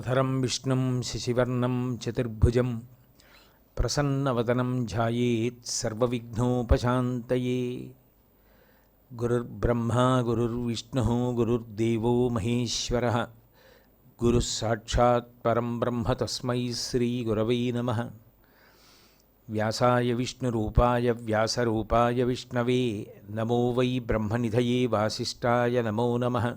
धरधरं विष्णु शिशिवर्णं चतुर्भुज प्रसन्नवदनं ध्यायेत् सर्वविघ्नोपशान्तये। गुरुर्ब्रह्मा, गुरुर्विष्णुः, गुरुर्देवो महेश्वरः। गुरुः साक्षात् ब्रह्म तस्म श्रीगुरवै नमः। व्यासाय विष्णुरूपाय, व्यासरूपाय विष्णवे। नमो वै ब्रह्म ब्रह्मनिधये वासीय नमो नमः।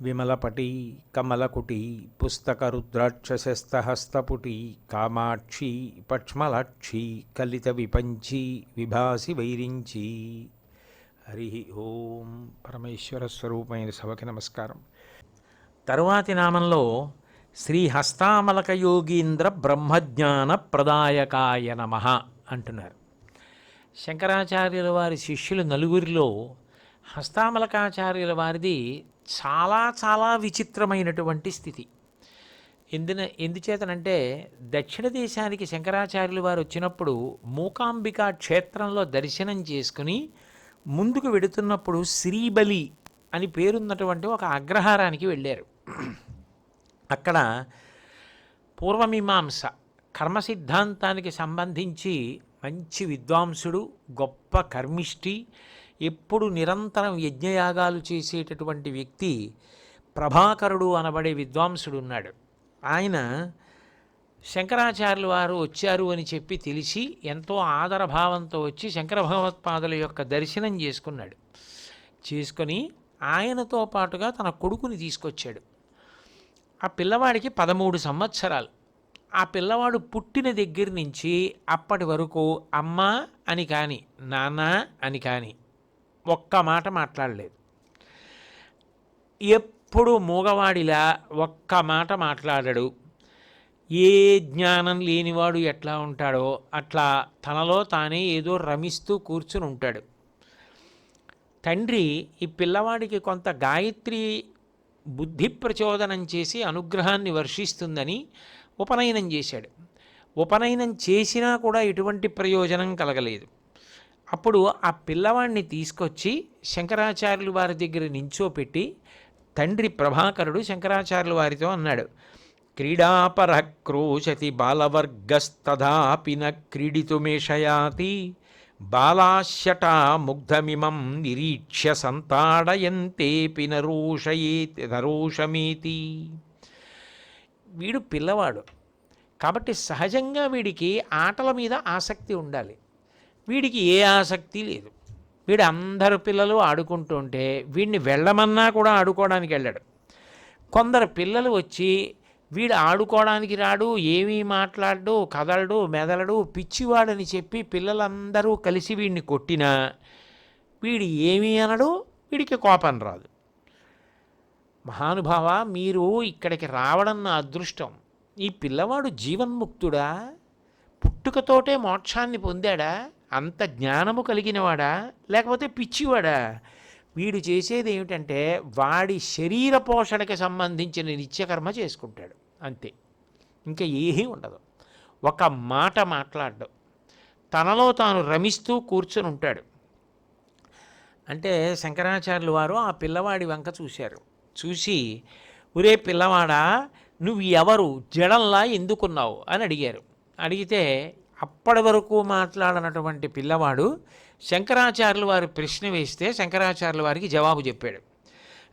విమలపటి కమలకుటి పుస్తకరుద్రాక్షసస్తహస్తపుటి కామాక్షి పక్ష్మలాక్షి కలిత విపంచి విభాసి వైరించి హరి ఓం పరమేశ్వర స్వరూపమైన సభకి నమస్కారం తరువాతి నామంలో శ్రీ హస్తామలక యోగీంద్ర బ్రహ్మజ్ఞాన ప్రదాయకాయ నమ అంటున్నారు. శంకరాచార్యుల వారి శిష్యులు నలుగురిలో హస్తామలకాచార్యుల వారిది చాలా చాలా విచిత్రమైనటువంటి స్థితి. ఎందున ఎందుచేతనంటే దక్షిణ దేశానికి శంకరాచార్యులు వారు వచ్చినప్పుడు మూకాంబికా క్షేత్రంలో దర్శనం చేసుకుని ముందుకు వెడుతున్నప్పుడు శ్రీబలి అని పేరున్నటువంటి ఒక అగ్రహారానికి వెళ్ళారు. అక్కడ పూర్వమీమాంస కర్మ సిద్ధాంతానికి సంబంధించి మంచి విద్వాంసుడు గొప్ప కర్మిష్టి ఎప్పుడు నిరంతరం యజ్ఞయాగాలు చేసేటటువంటి వ్యక్తి ప్రభాకరుడు అనబడే విద్వాంసుడు ఉన్నాడు. ఆయన శంకరాచార్యులు వారు వచ్చారు అని చెప్పి తెలిసి ఎంతో ఆదరభావంతో వచ్చి శంకర భగవత్పాదుల యొక్క దర్శనం చేసుకున్నాడు. చేసుకొని ఆయనతో పాటుగా తన కొడుకుని తీసుకొచ్చాడు. ఆ పిల్లవాడికి పదమూడు సంవత్సరాలు. ఆ పిల్లవాడు పుట్టిన దగ్గర నుంచి అప్పటి వరకు అమ్మ అని కానీ నాన్న అని కానీ ఒక్క మాట మాట్లాడలేదు. ఎప్పుడు మూగవాడిలా ఒక్క మాట మాట్లాడడు. ఏ జ్ఞానం లేనివాడు ఎట్లా ఉంటాడో అట్లా తనలో తానే ఏదో రమిస్తూ కూర్చుని ఉంటాడు. తండ్రి ఈ పిల్లవాడికి కొంత గాయత్రి బుద్ధి ప్రచోదనం చేసి అనుగ్రహాన్ని వర్షిస్తుందని ఉపనయనం చేశాడు. ఉపనయనం చేసినా కూడా ఎటువంటి ప్రయోజనం కలగలేదు. అప్పుడు ఆ పిల్లవాడిని తీసుకొచ్చి శంకరాచార్యులు వారి దగ్గర నించోపెట్టి తండ్రి ప్రభాకరుడు శంకరాచార్యులు వారితో అన్నాడు క్రీడాపర క్రోశతి బాలవర్గస్తదాపి న క్రీడితుమేషయాతి బాలాశట ముగ్ధమిమం నిరీక్ష్య సంతాడయంతేపి నరోషయేతి నరోషమేతి. వీడు పిల్లవాడు. కాబట్టి సహజంగా వీడికి ఆటల మీద ఆసక్తి ఉండాలి. వీడికి ఏ ఆసక్తి లేదు. వీడు అందరు పిల్లలు ఆడుకుంటుంటే వీడిని వెళ్ళమన్నా కూడా ఆడుకోవడానికి వెళ్ళాడు. కొందరు పిల్లలు వచ్చి వీడు ఆడుకోవడానికి రాడు ఏమీ మాట్లాడు కదలడు మెదలడు పిచ్చివాడని చెప్పి పిల్లలందరూ కలిసి వీడిని కొట్టినా వీడు ఏమీ అనడు వీడికి కోపం రాదు. మహానుభావ మీరు ఇక్కడికి రావడం నా అదృష్టం. ఈ పిల్లవాడు జీవన్ముక్తుడా? పుట్టుకతోటే మోక్షాన్ని పొందాడా? అంత జ్ఞానము కలిగినవాడా? లేకపోతే పిచ్చివాడా? వీడు చేసేది ఏమిటంటే వాడి శరీర పోషణకి సంబంధించిన నిత్యకర్మ చేసుకుంటాడు. అంతే. ఇంకా ఏమీ ఉండదు. ఒక మాట మాట్లాడడం. తనలో తాను రమిస్తూ కూర్చొని ఉంటాడు. అంటే శంకరాచార్యులు వారు ఆ పిల్లవాడి వంక చూశారు. చూసి ఒరే పిల్లవాడా నువ్వు ఎవరు? జడంలా ఎందుకున్నావు? అని అడిగారు. అడిగితే అప్పటి వరకు మాట్లాడనటువంటి పిల్లవాడు శంకరాచార్యులు వారి ప్రశ్న వేస్తే శంకరాచార్యుల వారికి జవాబు చెప్పాడు.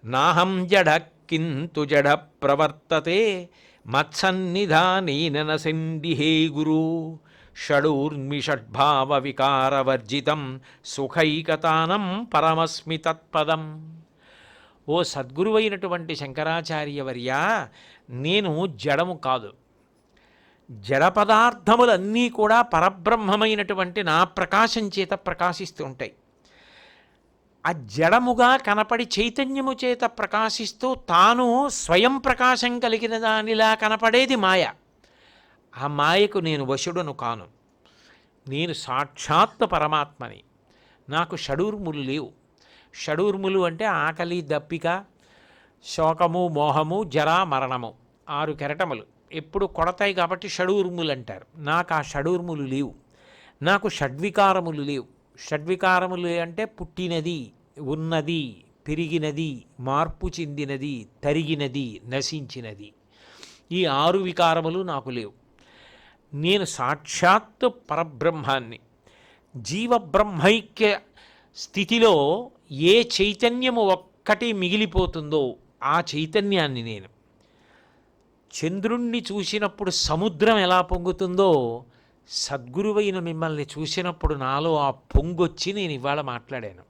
నాహం జడ కింతు జడ ప్రవర్తతే మత్సన్నిధానీన సండిహే గురు. షడూర్మిషడ్భావ వికారవర్జితం సుఖైకతానం పరమస్మి తత్పదం. ఓ సద్గురువైనటువంటి శంకరాచార్యవర్య నేను జడము కాదు. జడ పదార్థములన్నీ కూడా పరబ్రహ్మమైనటువంటి నా ప్రకాశం చేత ప్రకాశిస్తూ ఉంటాయి. ఆ జడముగా కనపడి చైతన్యము చేత ప్రకాశిస్తూ తాను స్వయం ప్రకాశం కలిగిన దానిలా కనపడేది మాయ. ఆ మాయకు నేను వశుడను కాను. నేను సాక్షాత్ పరమాత్మని. నాకు షడూర్ములు లేవు. షడూర్ములు అంటే ఆకలి దప్పిక శోకము మోహము జరా మరణము. ఆరు కెరటములు. ఎప్పుడు కొడతాయి కాబట్టి షడూర్ములు అంటారు నాకు ఆ షడూర్ములు లేవు. నాకు షడ్వికారములు లేవు. షడ్వికారములు అంటే పుట్టినది ఉన్నది పెరిగినది మార్పు చెందినది తరిగినది నశించినది. ఈ ఆరు వికారములు నాకు లేవు. నేను సాక్షాత్తు పరబ్రహ్మాన్ని. జీవబ్రహ్మైక్య స్థితిలో ఏ చైతన్యము ఒక్కటి మిగిలిపోతుందో ఆ చైతన్యాన్ని నేను. చంద్రుణ్ణి చూసినప్పుడు సముద్రం ఎలా పొంగుతుందో సద్గురువైన మిమ్మల్ని చూసినప్పుడు నాలో ఆ పొంగొచ్చి నేను ఇవాళ మాట్లాడాను.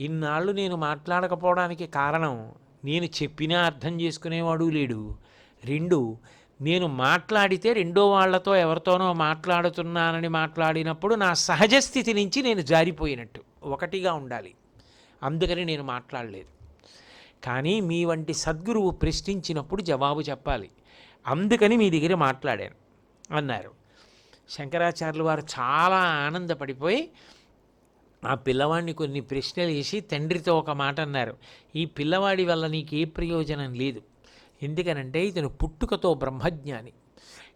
ఇన్నాళ్ళు నేను మాట్లాడకపోవడానికి కారణం నేను చెప్పినా అర్థం చేసుకునేవాడు లేడు. రెండు నేను మాట్లాడితే రెండో వాళ్ళతో ఎవరితోనో మాట్లాడుతున్నానని మాట్లాడినప్పుడు నా సహజ స్థితి నుంచి నేను జారిపోయినట్టు ఒకటిగా ఉండాలి. అందుకని నేను మాట్లాడలేదు. కానీ మీ వంటి సద్గురువు ప్రశ్నించినప్పుడు జవాబు చెప్పాలి. అందుకని మీ దగ్గర మాట్లాడాను అన్నారు. శంకరాచార్యులు వారు చాలా ఆనందపడిపోయి ఆ పిల్లవాడిని కొన్ని ప్రశ్నలు వేసి తండ్రితో ఒక మాట అన్నారు. ఈ పిల్లవాడి వల్ల నీకు ఏ ప్రయోజనం లేదు. ఎందుకనంటే ఇతను పుట్టుకతో బ్రహ్మజ్ఞాని.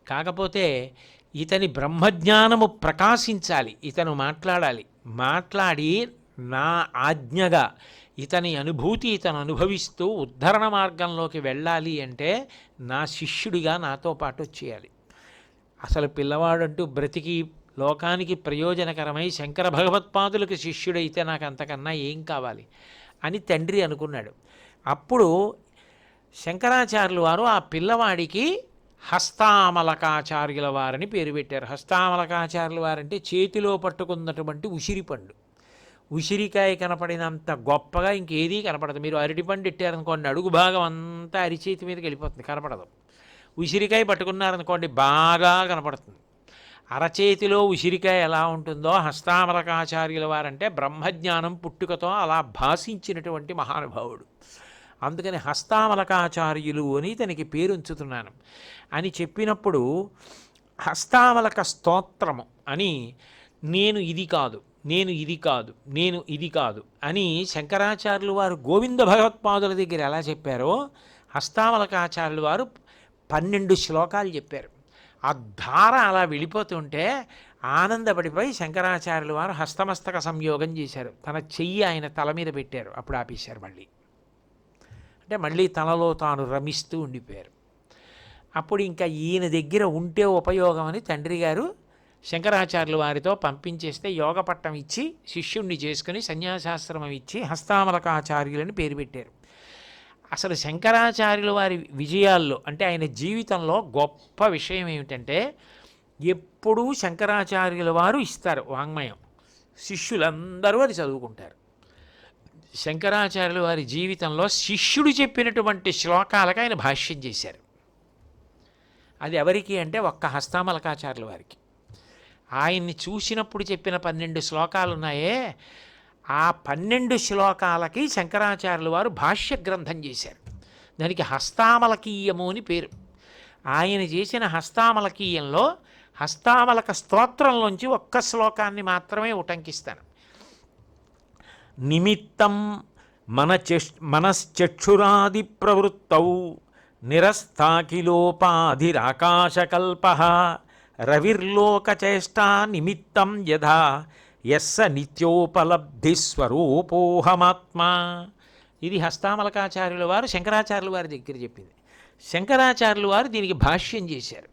కాకపోతే ఇతని బ్రహ్మజ్ఞానము ప్రకాశించాలి ఇతను మాట్లాడాలి. మాట్లాడి నా ఆజ్ఞగా ఇతని అనుభూతి ఇతను అనుభవిస్తూ ఉద్ధరణ మార్గంలోకి వెళ్ళాలి అంటే నా శిష్యుడిగా నాతో పాటు వచ్చేయాలి. అసలు పిల్లవాడంటూ బ్రతికి లోకానికి ప్రయోజనకరమై శంకర భగవత్పాదులకు శిష్యుడైతే నాకు అంతకన్నా ఏం కావాలి అని తండ్రి అనుకున్నాడు. అప్పుడు శంకరాచార్యులు వారు ఆ పిల్లవాడికి హస్తామలకాచార్యుల వారని పేరు పెట్టారు. హస్తామలకాచార్యుల వారంటే చేతిలో పట్టుకున్నటువంటి ఉసిరి పండు ఉసిరికాయ కనపడినంత గొప్పగా ఇంకేదీ కనపడదు. మీరు అరటిపండు ఇట్టారనుకోండి అడుగు భాగం అంతా అరిచేతి మీదకి వెళ్ళిపోతుంది కనపడదు. ఉసిరికాయ పట్టుకున్నారనుకోండి బాగా కనపడుతుంది. అరచేతిలో ఉసిరికాయ ఎలా ఉంటుందో హస్తామలకాచార్యుల వారంటే బ్రహ్మజ్ఞానం పుట్టుకతో అలా భాషించినటువంటి మహానుభావుడు. అందుకని హస్తామలకాచార్యులు అని తనకి పేరు ఉంచుతున్నాను అని చెప్పినప్పుడు హస్తామలక స్తోత్రము అని నేను ఇది కాదు. నేను ఇది కాదు నేను ఇది కాదు అని శంకరాచార్యులు వారు గోవింద భగవత్పాదుల దగ్గర ఎలా చెప్పారో హస్తావలకాచార్యులు వారు పన్నెండు శ్లోకాలు చెప్పారు. ఆ ధార అలా వెళ్ళిపోతుంటే ఆనందపడిపోయి శంకరాచార్యులు వారు హస్తమస్తక సంయోగం చేశారు. తన చెయ్యి ఆయన తల మీద పెట్టారు అప్పుడు ఆపేశారు మళ్ళీ. అంటే మళ్ళీ తనలో తాను రమిస్తూ ఉండిపోయారు. అప్పుడు ఇంకా ఈయన దగ్గర ఉంటే ఉపయోగం అని తండ్రి గారు శంకరాచార్యులు వారితో పంపించేస్తే యోగ పట్టం ఇచ్చి శిష్యుణ్ణి చేసుకుని సన్యాసాశ్రమం ఇచ్చి హస్తామలకాచార్యులని పేరు పెట్టారు. అసలు శంకరాచార్యుల వారి విజయాల్లో అంటే ఆయన జీవితంలో గొప్ప విషయం ఏమిటంటే ఎప్పుడూ శంకరాచార్యుల వారు ఇస్తారు వాంగ్మయం. శిష్యులందరూ అది చదువుకుంటారు. శంకరాచార్యుల వారి జీవితంలో శిష్యుడు చెప్పినటువంటి శ్లోకాలకు ఆయన భాష్యం చేశారు. అది ఎవరికి అంటే ఒక్క హస్తామలకాచార్యుల వారికి. ఆయన్ని చూసినప్పుడు చెప్పిన పన్నెండు శ్లోకాలు ఉన్నాయే ఆ పన్నెండు శ్లోకాలకి శంకరాచార్యుల వారు భాష్య గ్రంథం చేశారు. దానికి హస్తామలకీయము అని పేరు. ఆయన చేసిన హస్తామలకీయంలో హస్తామలక స్తోత్రంలోంచి ఒక్క శ్లోకాన్ని మాత్రమే ఉటంకిస్తాను. నిమిత్తం మన మనశ్చక్షురాది ప్రవృత్తౌ నిరస్తాకిలోపాధిరాకాశకల్ప రవిర్లోకచేష్టా నిమిత్తం యథా యస్స నిత్యోపలబ్ధిస్వరూపోహమాత్మా ఇది హస్తామలకాచార్యుల వారు శంకరాచార్యుల వారి దగ్గర చెప్పింది. శంకరాచార్యుల వారు దీనికి భాష్యం చేశారు.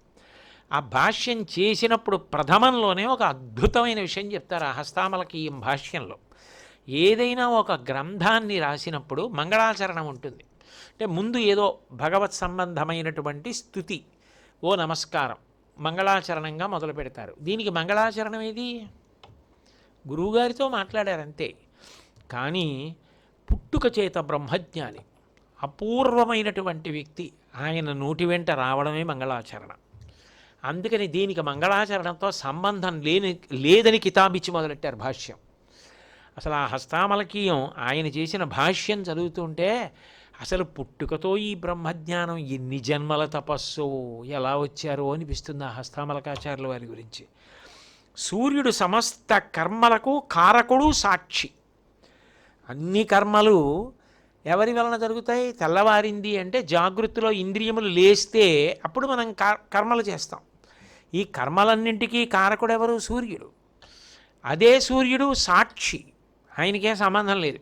ఆ భాష్యం చేసినప్పుడు ప్రథమంలోనే ఒక అద్భుతమైన విషయం చెప్తారు ఆ హస్తామలకీయం భాష్యంలో. ఏదైనా ఒక గ్రంథాన్ని రాసినప్పుడు మంగళాచరణం ఉంటుంది. అంటే ముందు ఏదో భగవత్ సంబంధమైనటువంటి స్థుతి ఓ నమస్కారం. మంగళాచరణంగా మొదలు పెడతారు. దీనికి మంగళాచరణం ఏది? గురువుగారితో మాట్లాడారంతే. కానీ పుట్టుక చేత బ్రహ్మజ్ఞాని అపూర్వమైనటువంటి వ్యక్తి ఆయన నోటి వెంట రావడమే మంగళాచరణ. అందుకని దీనికి మంగళాచరణంతో సంబంధం లేని లేదని కితాబిచ్చి మొదలెట్టారు భాష్యం. అసలు ఆ హస్తామలకీయం ఆయన చేసిన భాష్యం చదువుతుంటే అసలు పుట్టుకతో ఈ బ్రహ్మజ్ఞానం ఎన్ని జన్మల తపస్సు ఎలా వచ్చారో అనిపిస్తుంది ఆ హస్తామలకాచార్యుల వారి గురించి. సూర్యుడు సమస్త కర్మలకు కారకుడు సాక్షి. అన్ని కర్మలు ఎవరి వలన జరుగుతాయి? తెల్లవారింది అంటే జాగృతిలో ఇంద్రియములు లేస్తే అప్పుడు మనం కర్మలు చేస్తాం. ఈ కర్మలన్నింటికీ కారకుడు ఎవరు సూర్యుడు. అదే సూర్యుడు సాక్షి. ఆయనకేం సంబంధం లేదు.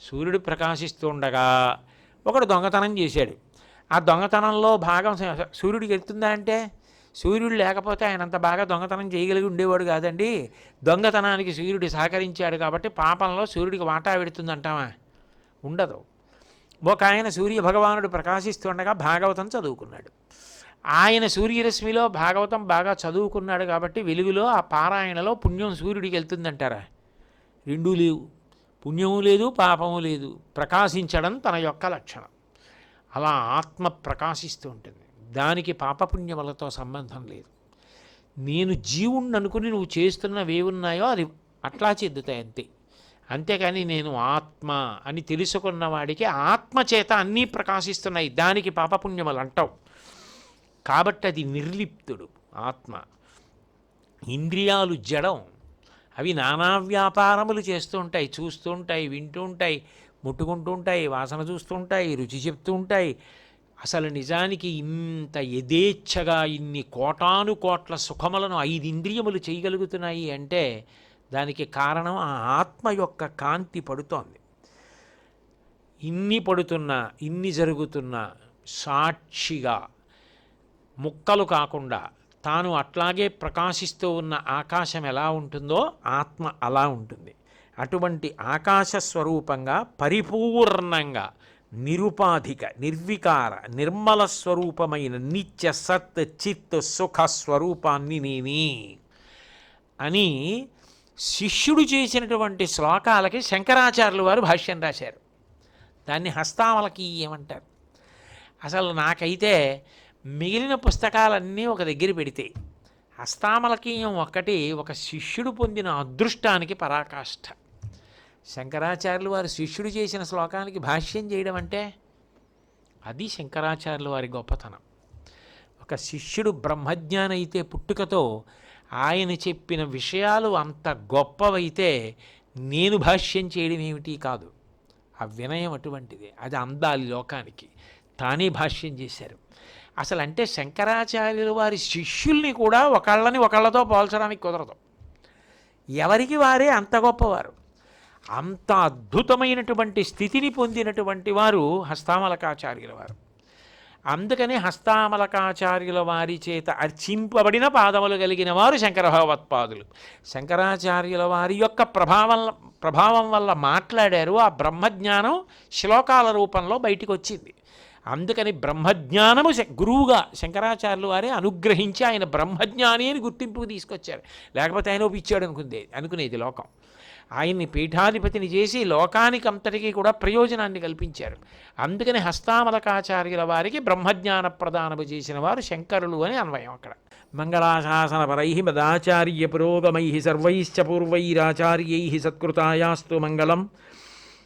సూర్యుడు ప్రకాశిస్తూ ఉండగా ఒకడు దొంగతనం చేశాడు. ఆ దొంగతనంలో భాగం సూర్యుడికి వెళ్తుందా అంటే సూర్యుడు లేకపోతే ఆయన అంత బాగా దొంగతనం చేయగలిగి ఉండేవాడు కాదండి. దొంగతనానికి సూర్యుడు సహకరించాడు కాబట్టి పాపంలో సూర్యుడికి వాటా పెడుతుందంటావా? ఉండదు. ఒక ఆయన సూర్య భగవానుడు ప్రకాశిస్తుండగా భాగవతం చదువుకున్నాడు. ఆయన సూర్యరశ్మిలో భాగవతం బాగా చదువుకున్నాడు కాబట్టి వెలుగులో ఆ పారాయణలో పుణ్యం సూర్యుడికి వెళ్తుందంటారా? రెండూ లేవు. పుణ్యము లేదు పాపము లేదు. ప్రకాశించడం తన యొక్క లక్షణం. అలా ఆత్మ ప్రకాశిస్తూ ఉంటుంది. దానికి పాపపుణ్యములతో సంబంధం లేదు. నేను జీవుణ్ణి అనుకుని నువ్వు చేస్తున్నవి ఏమున్నాయో అది అట్లా చెందుతాయి అంతే. అంతేకాని నేను ఆత్మ అని తెలుసుకున్న వాడికి ఆత్మ చేత అన్నీ ప్రకాశిస్తున్నాయి. దానికి పాపపుణ్యములు అంటావు. కాబట్టి అది నిర్లిప్తుడు ఆత్మ. ఇంద్రియాలు జడం. అవి నానా వ్యాపారములు చేస్తూ ఉంటాయి చూస్తూ ఉంటాయి వింటూ ఉంటాయి ముట్టుకుంటూ ఉంటాయి వాసన చూస్తూ ఉంటాయి రుచి చెప్తూ ఉంటాయి. అసలు నిజానికి ఇంత యథేచ్ఛగా ఇన్ని కోటాను కోట్ల సుఖములను ఐదు ఇంద్రియములు చేయగలుగుతున్నాయి అంటే దానికి కారణం ఆ ఆత్మ యొక్క కాంతి పడుతోంది. ఇన్ని పడుతున్నా ఇన్ని జరుగుతున్నా సాక్షిగా ముక్కలు కాకుండా తాను అట్లాగే ప్రకాశిస్తూ ఉన్న ఆకాశం ఎలా ఉంటుందో ఆత్మ అలా ఉంటుంది. అటువంటి ఆకాశ స్వరూపంగా పరిపూర్ణంగా నిరుపాధిక నిర్వికార నిర్మల స్వరూపమైన నిత్య సత్ చిత్ సుఖ స్వరూపాన్ని నేనే అని శిష్యుడు చేసినటువంటి శ్లోకాలకి శంకరాచార్యులు వారు భాష్యం రాశారు. దాన్ని హస్తామలకి ఏమంటారు? అసలు నాకైతే మిగిలిన పుస్తకాలన్నీ ఒక దగ్గర పెడితే హస్తామలకీయం ఒక్కటి ఒక శిష్యుడు పొందిన అదృష్టానికి పరాకాష్ఠ శంకరాచార్యులు వారు శిష్యుడు చేసిన శ్లోకానికి భాష్యం చేయడం అంటే అది శంకరాచార్యుల వారి గొప్పతనం. ఒక శిష్యుడు బ్రహ్మజ్ఞాన అయితే పుట్టుకతో ఆయన చెప్పిన విషయాలు అంత గొప్పవైతే నేను భాష్యం చేయడం ఏమిటి కాదు. ఆ వినయం అటువంటిది. అది అందాలి లోకానికి. తానే భాష్యం చేశారు. అసలు అంటే శంకరాచార్యుల వారి శిష్యుల్ని కూడా ఒకళ్ళని ఒకళ్ళతో పోల్చడానికి కుదరదు. ఎవరికి వారే అంత గొప్పవారు. అంత అద్భుతమైనటువంటి స్థితిని పొందినటువంటి వారు హస్తామలకాచార్యుల వారు. అందుకని హస్తామలకాచార్యుల వారి చేత అర్చింపబడిన పాదములు కలిగిన వారు శంకర భగవత్పాదులు శంకరాచార్యుల వారి యొక్క ప్రభావం ప్రభావం వల్ల మాట్లాడారు ఆ బ్రహ్మజ్ఞానం శ్లోకాల రూపంలో బయటికి వచ్చింది అందుకని బ్రహ్మజ్ఞానము శ- గురువుగా శంకరాచార్యులు వారే అనుగ్రహించి ఆయన బ్రహ్మజ్ఞాని అని గుర్తింపుకు తీసుకొచ్చారు. లేకపోతే ఆయన ఒప్పించాడు అనుకుందే అనుకునేది లోకం. ఆయన్ని పీఠాధిపతిని చేసి లోకానికి అంతటికీ కూడా ప్రయోజనాన్ని కల్పించారు. అందుకని హస్తామలకాచార్యుల వారికి బ్రహ్మజ్ఞాన ప్రదానము చేసిన వారు శంకరులు అని అన్వయం అక్కడ. మంగళాశాసన పరై మదాచార్య పురోగమై సర్వైశ్చ పూర్వైరాచార్యై సత్కృతాయాస్తు మంగళం.